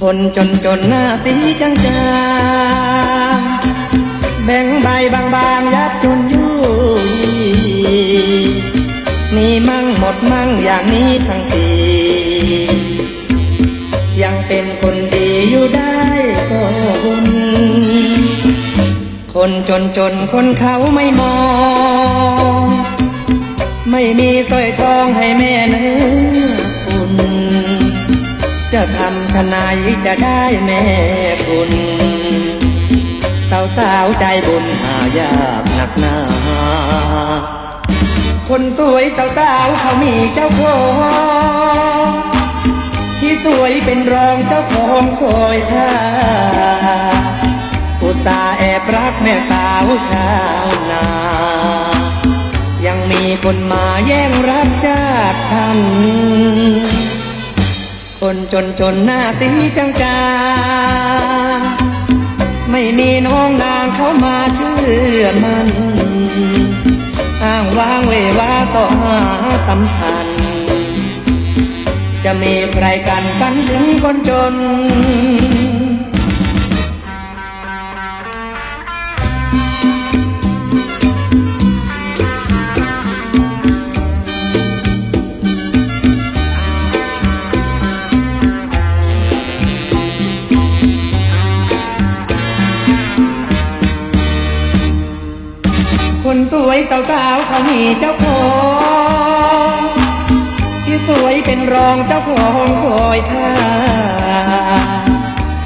คนจนจนหน้าสีจางจางๆแบ่งใบบางบางๆยับจนยุ่ยมีมั่งหมดมั่งอย่างนี้ทั้งทียังเป็นคนดีอยู่ได้ก็บุญคนจนจนคนเขาไม่มอง ไม่มีสร้อยทองให้แม่เนื้อ ทำชะไหนจะได้แม่คุณสาวสาวใจบุญหายากหนักหนาคนสวยสาวสาวเขามีเจ้าของที่สวยเป็นรองเจ้าของคอยท่าอุตส่าห์แอบรักแม่สาวชาวนายังมีคนมาแย่งรักจากฉัน คนจนจนหน้าสีจางจางไม่มีน้องนางเขามาเชื่อมันอ้างว้างเววาสอหาสัมพันธ์จะมีใครกันฝันถึงคนจน สวยสาวๆเขามีเจ้าของที่สวยเป็นรองเจ้าของคอยท่า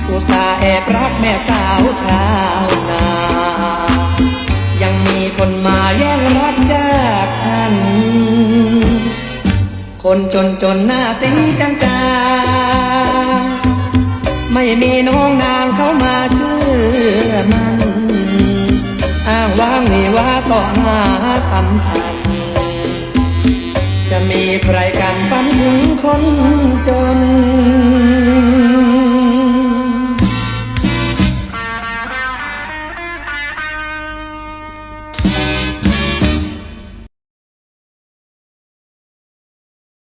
อุตส่าห์แอบรักแม่สาวชาวนา ยังมีคนมาแย่งรักจากฉัน คนจนจนหน้าสีจางจางไม่มีน้องนางเขามาเชื่อมันางว่างมีว่าสอหาสัมพันจะมีใครกันฝันถึงคนจน